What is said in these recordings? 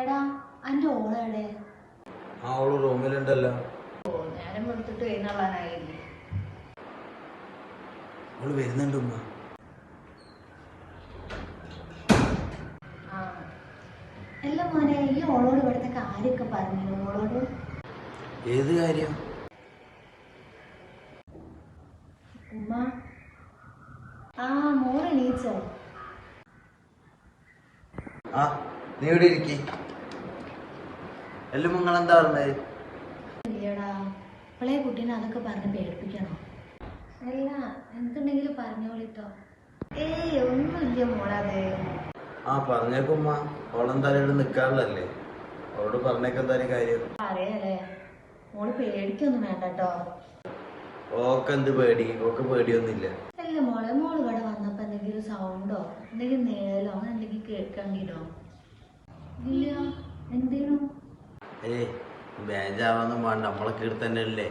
എടാ അന്റെ ഓളെവിടെ ആ അവൾ റൂമിലുണ്ടല്ലോ. ഓ നേരം വെളുത്തിട്ട് എഴുന്നള്ളാനായില്ലേ? അവൾ വരുന്നുണ്ട് ഉമ്മ. അല്ല മോനെ ഈ ഓളോട് ഇവിടുത്തെ കാര്യമൊക്കെ പറഞ്ഞു? ഓളോട്? ഏത് കാര്യം? ഉമ്മ. ആ മോൾ എണീച്ചോ? ആ നീ ഇവിടെ ഇരിക്കി? എല്ലാം നിങ്ങൾ എന്താ പറഞ്ഞത് ഇല്ലടാ ഇപ്പളെ കുട്ടീനെ അതൊക്കെ പറഞ്ഞ് പേടിപ്പിക്കണോ? അല്ല എന്തുണ്ടെങ്കിലും പറഞ്ഞോളിട്ടോ. ഏയ് ഒന്നുമില്ല മോളത് ആ പറഞ്ഞേക്കുമ്മ ഓളെന്തായാലും ഇവിടെ നിക്കാറില്ലല്ലേ. അവളോട് പറഞ്ഞേക്കെന്തായാലും കാര്യം. അറിയാലേ. മോൾ പേടിക്കൊന്നും വേണ്ട കേട്ടോ ഓക്ക് എന്ത് പേടി? ഓക്ക് പേടിയൊന്നുമില്ല. അല്ല മോളെ മോൾ ഇവിടെ വന്നപ്പോ എന്തെങ്കിലും സൗണ്ടോ എന്തെങ്കിലും നേലോ അങ്ങനെ എന്തെങ്കിലും കേൾക്കണ്ടിട്ടോ? ഇല്ല. എന്തേലും ഏയ് ബേജാവൊന്നും വേണ്ട. നമ്മളൊക്കെ ഇവിടെ തന്നെ അല്ലേ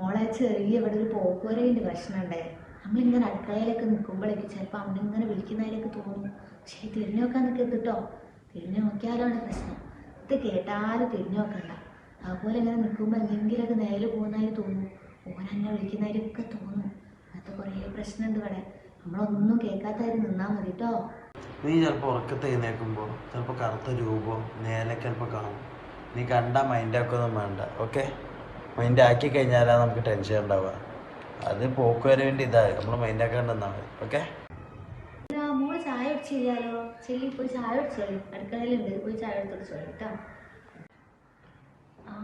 മോളെ ചെറിയ ഇവിടെ ഒരു പോക്കുവരവിന്റെ പ്രശ്നമുണ്ടേ. നമ്മളിങ്ങനെ അടുക്കളയിലൊക്കെ നിൽക്കുമ്പോഴേക്ക് ചിലപ്പോൾ അവിടെ ഇങ്ങനെ വിളിക്കുന്നതിലൊക്കെ തോന്നും. പക്ഷേ തിരിഞ്ഞു നോക്കാൻ നിൽക്കരുത് തിരിഞ്ഞു നോക്കിയാലാണ് പ്രശ്നം. ഇത് കേട്ടാലും തിരിഞ്ഞു നോക്കണ്ട. അതുപോലെ ഇങ്ങനെ നിൽക്കുമ്പോൾ എന്തെങ്കിലുമൊക്കെ നേരെ പോകുന്നതായി തോന്നും. ഓനെന്നെ വിളിക്കുന്നതിലൊക്കെ തോന്നും. അങ്ങനത്തെ കുറേ പ്രശ്നമുണ്ട് ഇവിടെ. നമ്മളൊന്നും കേൾക്കാത്തവരും നിന്നാൽ മതി കേട്ടോ. നീ ചിലപ്പോൾ ഉറക്കത്തെ എഴുന്നേക്കുമ്പോൾ ചിലപ്പോൾ കറുത്ത രൂപം നേരെ ചിലപ്പോൾ കാണും. നീ കണ്ട മൈൻഡാക്കൊന്നും വേണ്ട ഓക്കെ മൈൻഡ് ആക്കി കഴിഞ്ഞാലാണ് നമുക്ക് ടെൻഷൻ ഉണ്ടാവുക. അത് പോക്ക് വരെ വേണ്ടി ഇതായി നമ്മൾ മൈൻഡാക്കാണ്ടെന്നാൽ മതി ഓക്കെ ഇല്ല, മോൾ ചായ കുടിച്ചില്ലാലോ ചെല്ലി പോയി ചായ കുടിച്ചോളി അടുക്കളയിലുണ്ട് പോയി ചായ എടുത്തോട്ട് ചോളി കേട്ടോ? ആ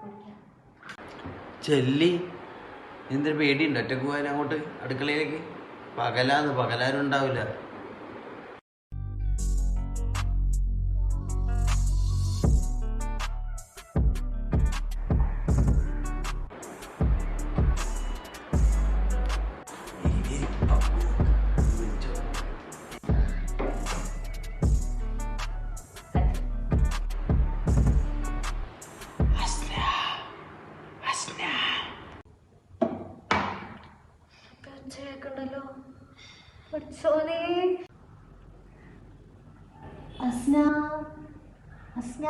കുടിക്കാം. ചെല്ലി എന്തൊരു പേടിയുണ്ട്? ഒറ്റയ്ക്ക് പോയാൽ അങ്ങോട്ട് അടുക്കളയിലേക്ക്? പകലാന്ന് പകലാരും ഉണ്ടാവില്ല. കേൾക്കണ്ടല്ലോ പഠിച്ചോനെ. അസ്ന അസ്ന.